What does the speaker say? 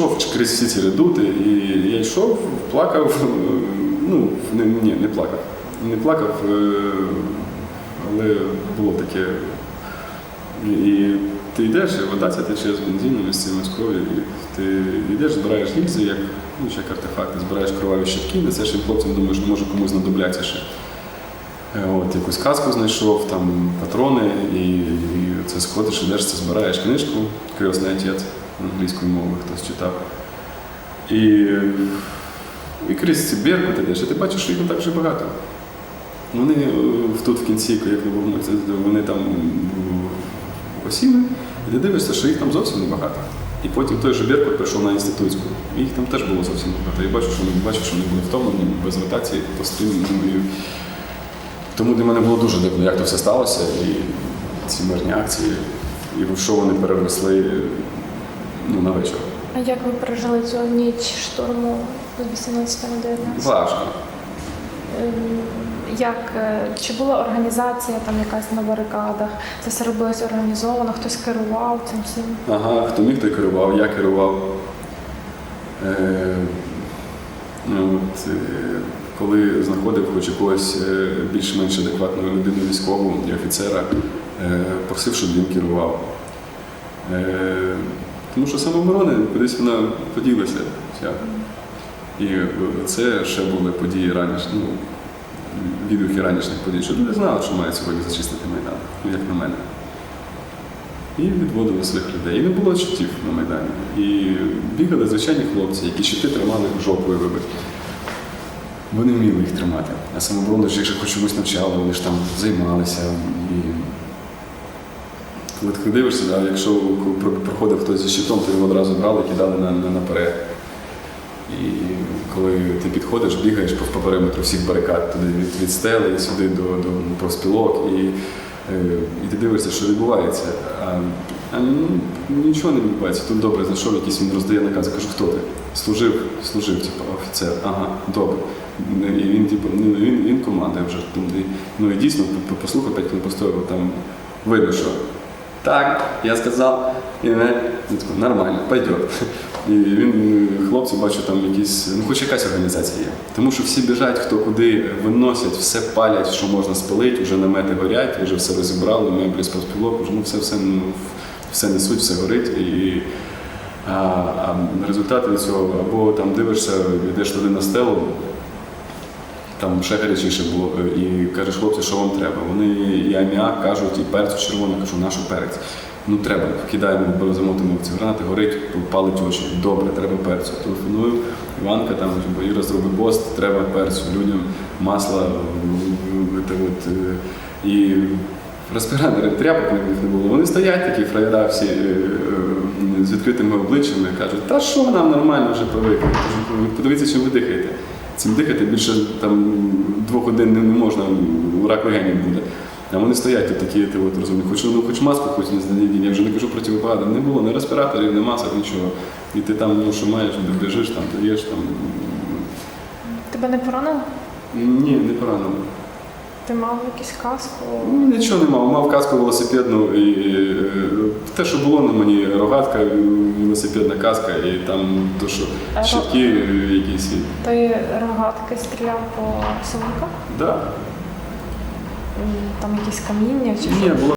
Йшов крізь всі ці редути, і я йшов, плакав, е, ну, не, ні, не плакав. Не плакав, е, але було таке. І ти йдеш, і вода ця тече з бензином, з цим з кров'ю, і ти йдеш, збираєш гільзи, як, ну, як артефакти, збираєш кроваві щитки, несеш їм хлопцям, думаєш, ну, може комусь знадобляться ще. Е, От, якусь казку знайшов, там патрони, і, і це сходиш, ідеш, це збираєш книжку, Кресний отець англійською мовою хтось читав. І, і крізь ці беркут ідеш, і ти бачиш, що їх так вже багато. Вони е, тут в кінці, як не було, вони там осіли, і ти дивишся, що їх там зовсім небагато. І потім той же Беркут прийшов на інститутську. Їх там теж було зовсім небагато. Я бачу, що вони бачу, що вони були втомлені, без ротації, постійно. Ну, тому для мене було дуже дивно, як то все сталося, і ці мирні акції, і в що вони переросли ну, на вечір. А як ви пережили цю ніч штурму з 18 на 19? Важко. Ем, Як, е, чи була організація там якась на барикадах? Це все робилось організовано, хтось керував цим всім? Ага, хто міг, той керував, я керував. Е, ну, от, е, коли знаходив хоч якогось е, більш-менш адекватного людину військову і офіцера, е, просив, щоб він керував. Е, тому що самооборона кудись вона поділася. Вся. І е, це ще були події раніше, ну, відгуки ранішніх подій, що люди знали, що мають сьогодні зачистити Майдан, ну, як на мене. І відводили своїх людей. І не було щитів на Майдані. І бігали звичайні хлопці, які щити тримали жопою вибити. Вони вміли їх тримати. А самооборону ж якщо хоч чомусь навчали, вони ж там займалися. І коли ти дивишся, да, якщо проходив хтось зі щитом, то його одразу брали і кидали на, на, наперед. І коли ти підходиш, бігаєш по, по периметру всіх барикад, туди від, від стели сюди до, до профспілок, і, е, і ти дивишся, що відбувається. А, а ну, нічого не відбувається. Тут добре знайшов, якийсь він роздає накази. Кажу, хто ти? Служив, служив, типу, офіцер. Ага, добре. І він, типу, ну, він, він командує вже. Ну і дійсно, по- по- послухав п'ять хвилин постояв, там що так, я сказав, і не нормально, пойдет. І він, хлопці, бачу, там якісь, ну хоч якась організація є. Тому що всі біжать, хто куди виносять, все палять, що можна спалити, вже намети горять, вже все розібрали, меблі з профспілок, вже ну, все, все, ну, все несуть, все горить. І, а, а результати цього, або там дивишся, йдеш туди на стелу, там ще гарячіше було, е, і кажеш, хлопці, що вам треба? Вони і аміак кажуть, і перцю червоно, кажу, нашу перець. Ну треба, кидаємо, замотимо в ці гранати, горить, палить очі. Добре, треба перцю. Телефоную, Іванка там, Іра зробить пост, треба перцю, людям масла, е, от, е, і респіратори, тряпок не було. Вони стоять такі фраєра всі з відкритими обличчями, кажуть, та що нам нормально вже привикли. Подивіться, чим ви дихаєте. Цим дихати більше там двох годин не, можна, рак легенів буде. А вони стоять тут такі, ти от розумієш, хоч, ну, хоч маску, хоч не знайдіть, я вже не кажу противопади, не було ні респіраторів, ні масок, нічого. І ти там, ну що маєш, біжиш, там, даєш там. Тебе не поранило? Ні, не поранено. Ти мав якусь каску? Ну, Нічого не мав. Мав каску велосипедну і е, те, що було на мені, рогатка, велосипедна каска, і там то, що щитки якісь. Ти рогатки стріляв по силовиках? Да. Там якісь каміння чи Ні, що? було